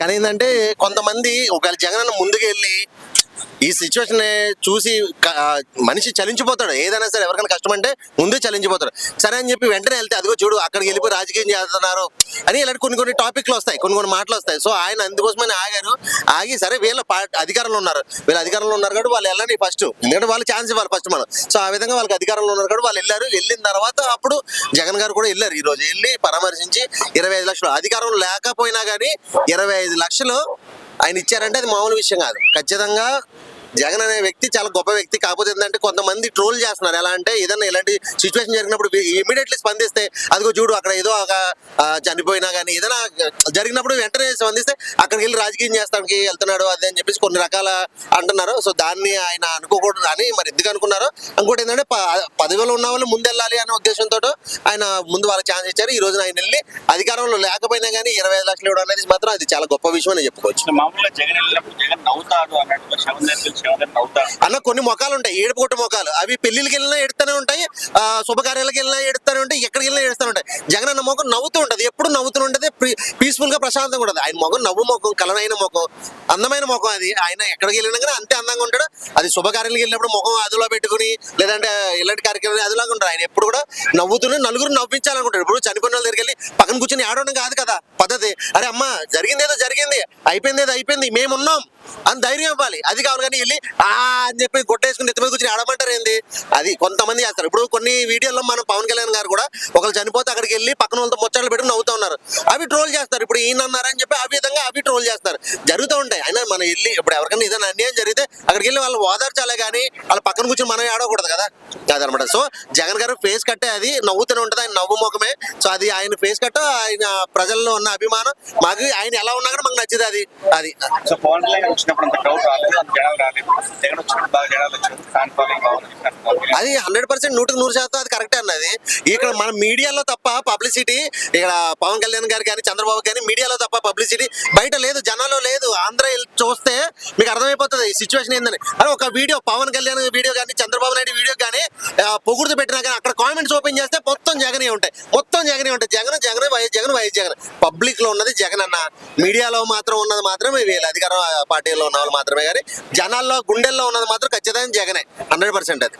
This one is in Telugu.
కానీ ఏంటంటే కొంతమంది ఒకవేళ జగన్ అన్న ముందుకు వెళ్ళి ఈ సిచ్యువేషన్ చూసి మనిషి చలించిపోతాడు. ఏదైనా సరే ఎవరికైనా కష్టం అంటే ముందే చలించిపోతాడు. సరే అని చెప్పి వెంటనే వెళ్తే అదిగో చూడు అక్కడికి వెళ్ళిపోయి రాజకీయం చేస్తున్నారు అని ఇలాంటి కొన్ని కొన్ని టాపిక్లు వస్తాయి. కొన్ని కొన్ని మాటలు వస్తాయి. సో ఆయన అందుకోసమని ఆగారు. ఆగి సరే వీళ్ళ అధికారంలో ఉన్నారు. వీళ్ళ అధికారంలో ఉన్నారు కాబట్టి వాళ్ళు వెళ్ళండి ఫస్ట్ ఎందుకంటే వాళ్ళు ఛాన్స్ ఇవ్వాలి ఫస్ట్ మనం. సో ఆ విధంగా వాళ్ళకి అధికారంలో ఉన్నారు కాబట్టి వాళ్ళు వెళ్ళారు. వెళ్ళిన తర్వాత అప్పుడు జగన్ గారు కూడా వెళ్ళారు. ఈ రోజు వెళ్ళి పరామర్శించి ఇరవై ఐదు లక్షలు. అధికారం లేకపోయినా కానీ ఇరవై ఐదు లక్షలు ఆయన ఇచ్చారంటే అది మామూలు విషయం కాదు. ఖచ్చితంగా జగన్ అనే వ్యక్తి చాలా గొప్ప వ్యక్తి. కాకపోతే ఏంటంటే కొంతమంది ట్రోల్ చేస్తున్నారు. ఎలా అంటే ఏదైనా ఇలాంటి సిచ్యువేషన్ జరిగినప్పుడు ఇమీడియట్లీ స్పందిస్తే అదిగో చూడు అక్కడ ఏదో ఒక చనిపోయినా కానీ ఏదైనా జరిగినప్పుడు వెంటనే స్పందిస్తే అక్కడికి వెళ్ళి రాజకీయం చేస్తానికి వెళ్తున్నాడు అదే అని చెప్పేసి కొన్ని రకాల అంటున్నారు. సో దాన్ని ఆయన అనుకోకూడదు అని మరి ఎందుకు అనుకున్నారు ఇంకోటి ఏంటంటే పదవిలో ఉన్న వాళ్ళు ముందు వెళ్ళాలి అనే ఉద్దేశంతో ఆయన ముందు వాళ్ళకి ఛాన్స్ ఇచ్చారు. ఈ రోజున ఆయన వెళ్ళి అధికారంలో లేకపోయినా కానీ ఇరవై ఐదు లక్షలు ఇవ్వడం అనేది మాత్రం అది చాలా గొప్ప విషయం అని చెప్పుకోవచ్చు. మామూలుగా జగన్ వెళ్ళినప్పుడు జగన్ నవ్వుతాడు అన్నట్టు అన్న కొన్ని మొఖాలు ఉంటాయి. ఏడుపు కొట్టు మొఖాలు అవి పెళ్ళికి వెళ్ళినా ఎడుతూనే ఉంటాయి. శుభకార్యాలకు వెళ్ళినా ఎడుతూనే ఉంటాయి. ఎక్కడికి వెళ్ళినా ఎడుతూనే ఉంటాయి. జగన్ అన్న ముఖం నవ్వుతూ ఉంటుంది. ఎప్పుడు నవ్వుతూ ఉంటది. పీస్ఫుల్గా ప్రశాంతంగా ఉంటుంది. ఆయన ముఖం నవ్వు ముఖం కలనైన ముఖం అందమైన ముఖం అది. ఆయన ఎక్కడికి వెళ్ళినా కానీ అంతే అందంగా ఉంటాడు. అది శుభకార్యాలకు వెళ్ళినప్పుడు ముఖం అదిలో పెట్టుకుని లేదంటే ఇలాంటి కార్యక్రమాలు అదిలాగా ఉంటాడు ఆయన ఎప్పుడు కూడా నవ్వుతూనే నలుగురు నవ్వించాలనుకుంటాడు ఇప్పుడు చనిపోయిన వాళ్ళ దగ్గరికి వెళ్ళి పక్కన కూర్చొని ఆడడం కాదు కదా. పద్ధతి. అరే అమ్మ జరిగింది ఏదో జరిగింది. అయిపోయింది ఏదో అయిపోయింది. మేమున్నాం. అని ధైర్యం ఇవ్వాలి. అది కావాలి కానీ వెళ్ళి ఆ అని చెప్పి కొట్టేసుకుని ఎత్తి మీద కూర్చొని ఆడమంటారు ఏంది? అది కొంతమంది చేస్తారు. ఇప్పుడు కొన్ని వీడియోల్లో మనం పవన్ కళ్యాణ్ గారు కూడా ఒకరు చనిపోతే అక్కడికి వెళ్ళి పక్కన వాళ్ళతో ముచ్చట్లు పెట్టుకుని నవ్వుతూ ఉన్నారు. అవి ట్రోల్ చేస్తారు. ఇప్పుడు ఈయన అన్నారని చెప్పి ఆ విధంగా అవి ట్రోల్ చేస్తారు. జరుగుతూ మనం వెళ్ళి ఇప్పుడు ఎవరికైనా ఏదైనా అన్యాయం జరిగితే అక్కడికి వెళ్ళి వాళ్ళు ఓదార్చాలే కానీ వాళ్ళ పక్కన కూర్చొని మనం ఆడకూడదు కదా. అదనమాట. సో జగన్ గారు ఫేస్ కట్టే అది నవ్వుతూనే ఉంటుంది. ఆయన నవ్వు ముఖమే. సో అది ఆయన ఫేస్ కట్ట ఆయన ప్రజల్లో ఉన్న అభిమానం మాకు ఆయన ఎలా ఉన్నా కూడా మాకు నచ్చింది అది. అది. సో పవన్ కళ్యాణ్ వచ్చినప్పుడు అంత క్రౌడ్ రాలేదు. అంత జనాలు రాలేదు. జగన్ వచ్చినప్పుడు బాగా జనాలు వచ్చారు. ఫ్యాన్ ఫాలోయింగ్ బాగుంది. ఫ్యాన్ ఫాలోయింగ్ అది హండ్రెడ్ పర్సెంట్ నూటికి నూరు శాతం అది కరెక్టే అన్నది ఇక్కడ మన మీడియాలో తప్ప పబ్లిసిటీ ఇక్కడ పవన్ కళ్యాణ్ గారు కానీ చంద్రబాబు కానీ మీడియాలో తప్ప పబ్లిసిటీ బయట లేదు. జనాల్లో లేదు. ఆంధ్ర చూస్తే మీకు అర్థమైపోతుంది ఈ సిచ్యువేషన్ ఏందని. అరే ఒక వీడియో పవన్ కళ్యాణ్ వీడియో కానీ చంద్రబాబు నాయుడు వీడియో కానీ పొగుడుతూ పెట్టినా కానీ అక్కడ కామెంట్స్ ఓపెన్ చేస్తే మొత్తం జగనే ఉంటాయి. మొత్తం జగనే ఉంటాయి. Jagan Jagan YS Jagan YS Jagan. పబ్లిక్లో ఉన్నది జగన్ అన్న. మీడియాలో మాత్రం ఉన్నది మాత్రమే వీళ్ళు అధికార పార్టీలో ఉన్న వాళ్ళు మాత్రమే కానీ జనాల్లో గుండెల్లో ఉన్నది మాత్రం ఖచ్చితంగా జగనే. హండ్రెడ్ పర్సెంట్ అది.